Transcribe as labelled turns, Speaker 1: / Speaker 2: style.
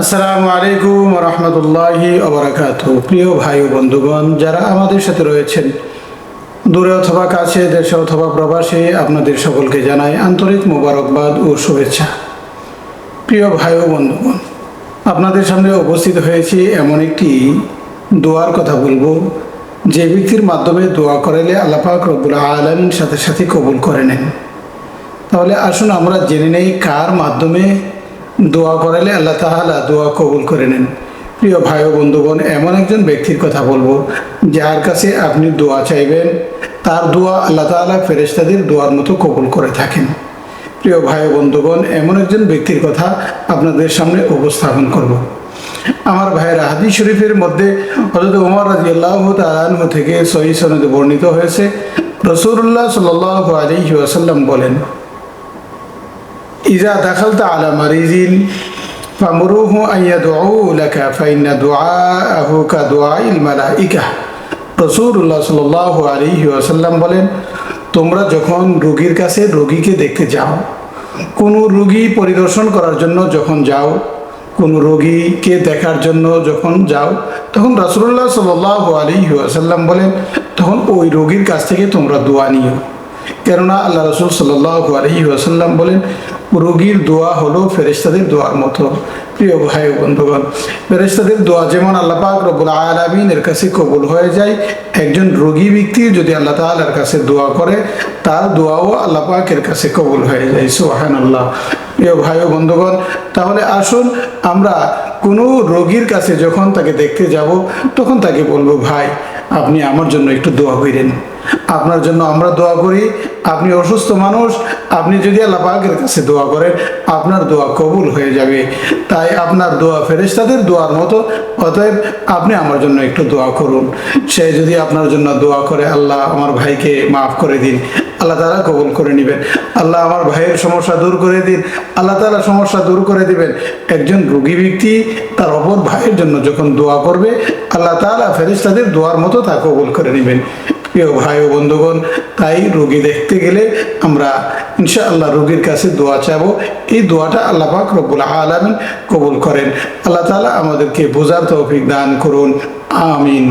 Speaker 1: আসসালামু আলাইকুম রহমতুল্লাহি অবরাকাত প্রিয় ভাই ও বন্ধুগণ, যারা আমাদের সাথে রয়েছেন, দূরে অথবা কাছে, দেশে অথবা প্রবাসে, আপনাদের সকলকে জানাই আন্তরিক মোবারকবাদ ও শুভেচ্ছা। প্রিয় ভাই ও বন্ধুগণ, আপনাদের সামনে উপস্থিত হয়েছি এমন একটি দোয়ার কথা বলব, যে ব্যক্তির মাধ্যমে দোয়া করালে আল্লাপাক রব্বুল আলমীর সাথে সাথে কবুল করে নেন। তাহলে আসুন আমরা জেনে নেই কার মাধ্যমে দোয়া করালে আল্লাহ তাহলা দোয়া কবুল করে নেন প্রিয় ভাই বন্ধুগণ, এমন একজন ব্যক্তির কথা বলব, যার কাছে আপনি দোয়া চাইবেন, তার দোয়া আল্লাহ তাআলা ফেরেশতাদের দোয়ার মতো কবুল করে থাকেন প্রিয় ভাই বন্ধুগণ, এমন একজন ব্যক্তির কথা আপনাদের সামনে উপস্থাপন করব। আমার ভাইয়ের হাদিস শরীফের মধ্যে হজরত উমর রাজি আল্লাহ তালাহ থেকে সহি সনদে বর্ণিত হয়েছে রসুল্লাহ সাল আলী ওয়াসাল্লাম বলেন إذا دخلت على مريض فمروه أن يدعو لك فإن دعاءه كدعاء الملائكة রসুল্লাহ সাল আলী ওয়াসাল্লাম বলেন তোমরা যখন রোগীর কাছে রোগীকে দেখতে যাও কোনো রোগী পরিদর্শন করার জন্য যখন যাও কোনো রোগীকে দেখার জন্য যখন যাও তখন রাসুল্লাহ সাল আলী ওয়াসাল্লাম বলেন তখন ওই রোগীর কাছ থেকে তোমরা দোয়া নিও কেননা আল্লাহ রসুল সাল্লাহ আলহি ওয়াসাল্লাম বলেন, রোগীর দোয়া হলো ফেরেস্তাদের দোয়ার মতো। প্রিয় ভাই বন্ধুগণ ফেরেস্তাদের দোয়া যেমন আল্লাহ পাক রব্বুল আলমিনের কাছে কবুল হয়ে যায়, একজন রোগী ব্যক্তি যদি আল্লাহ তালার কাছে দোয়া করে, তার দোয়াও আল্লাহ পাকের কাছে কবুল হয়ে যায়। সোহান আল্লাহ প্রিয় ভাই বন্ধুগণ, তাহলে আসুন আমরা কোনো রোগীর কাছে যখন তাকে দেখতে যাব, তখন তাকে বলব, ভাই, আপনি আমার জন্য একটু দোয়া করেন। আপনার জন্য আমরা দোয়া করি। আপনি অসুস্থ মানুষ, আপনি যদি আল্লাহ পাকের কাছে দোয়া করেন, আপনার দোয়া কবুল হয়ে যাবে। তাই আপনার দোয়া ফেরেশতাদের দোয়ার মতো, অতএব আপনি আমার জন্য একটু দোয়া করুন। সে যদি আপনার জন্য দোয়া করে, আল্লাহ আমার ভাইকে মাফ করে দিন। আল্লাহ তালা কবুল করে নেবেন। আল্লাহ আমার ভাইয়ের সমস্যা দূর করে দিন। আল্লাহ তালা সমস্যা দূর করে দিবেন। একজন রোগী ব্যক্তি তার অপর ভাইয়ের জন্য যখন দোয়া করবে, আল্লাহ তালা ফেরিস্তাদের দোয়ার মতো তা কবুল করে নেবেন। প্রিয় ভাই ও বন্ধুগণ, তাই রুগী দেখতে গেলে আমরা ইনশা আল্লাহ রোগীর কাছে দোয়া চাবো। এই দোয়াটা আল্লাহ পাক রব্বুল আলমিন কবুল করেন। আল্লাহ তালা আমাদেরকে বোঝার তৌফিক দান করুন। আমিন।